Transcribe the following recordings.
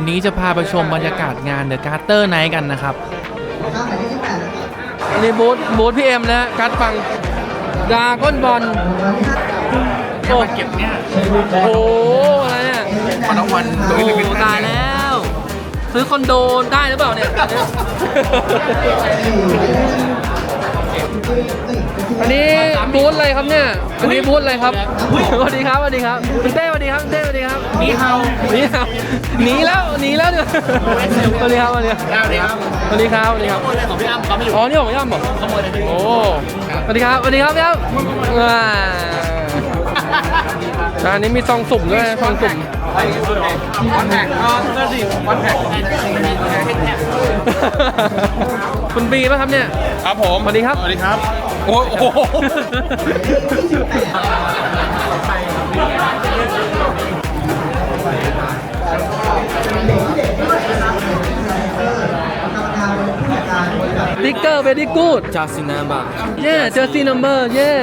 วันนี้จะพาไปชมบรรยากาศงาน The Carter Night กันนะครับข้ามหมายเลขที่แปดนะครับอันนี้บูธบูธพี่เอ็มนะฮะการ์ดฟังดราก้อนบอลโอ้เก็บเนี่ยโอ้โหอะไรเนี่ยมันรางวัลโอ้โหตายแล้ว ซื้อคอนโดได้หรือเปล่าเนี่ยอันนี้บูธอะไรครับเนี่ย อันนี้บูธอะไรครับสวัสดีครับสวัสดีครับคุณเต้สวัสดีครับคุณเต้สวัสดีครับหนีเฮาหนีเฮา หนีแล้วหนีแล้วเนี่ยสวัสดีครับสวัสดีครับสวัสดีครับสวัสดีครับสวัสดีครับของพี่อ้ำเขาไม่อยู่อ๋อนี่ของพี่อ้ำเหรอขโมยเลยพี่โอ้สวัสดีครับสวัสดีครับพี่อ้ำว้าอันนี้มีซองสุ่มด้วยซองสุ่มวันแท็กก็ก็สิวันแท็กคุณบีป่ะครับเนี่ยครับผมสวัสดีครับสวัสดีครับโอ้โห เกอร์ very good จาซินาบะ yeah jersey number yeah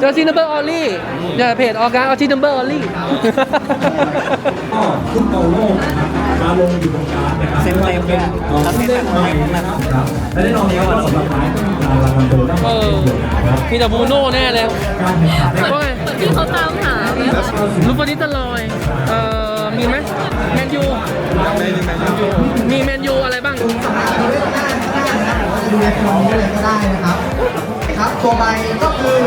jersey number only อย่าเพจออการ jersey number only ก็ฟุตบอลโลกนะครับมาลงอยู่ตรงกลางนะครับเซ็นเต็มเลยอะเซ็นเต็มเลยนะครับและแน่นอนแล้วว่าสำหรับไม้การลาวันโดได้เอมาอเป็นส่วนนะครับมีแต่บูโน่แน่เลยการแข่งขันในว่าไงที่เขาตามหาไหมคะลูกบอลนี้ตลอยเอ่อมีไหมแมนยูมีแมนยูอะไรบ้าง ดูในคอมนี้เลยก็ได้นะครับ ครับ ตัวใบก็คือ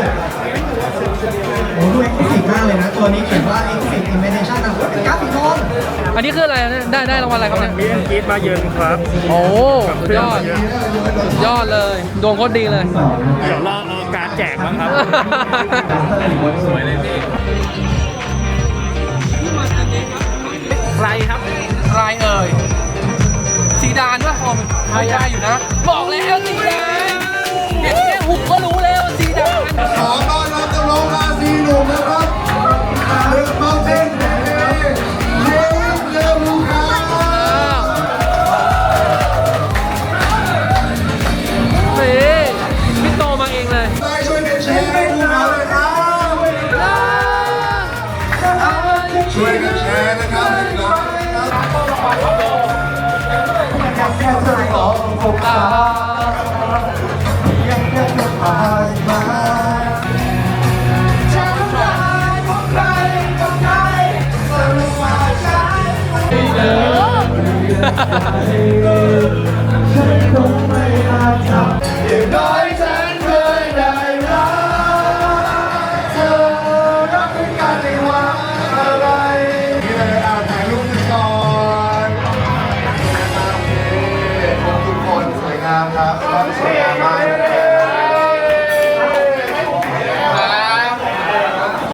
โอ้ดูเอ็กซ์คลูซีฟมากเลยนะ ตัวนี้เขียนว่า Exclusive Invitation นะเป็นการ์ดสีทองอันนี้คืออะไรเนี่ยได้ได้รางวัลอะไรครับเนี่ยมีอังกฤษมาเยือนครับ โอ้สุดยอดสุดยอดเลยดวงโคตรดีเลย เดี๋ยวรอเอาการดแจกบ้างครับ สวยเลยพี่ใครครับใครเอ่ยสี ดานป่ะผมใครได้อยู่นะ บอกแล้วสีดาน หรอผมอ่ายังจะผ่านมาจะทำลายของใครของใครสรุปว่าฉันฉั นะ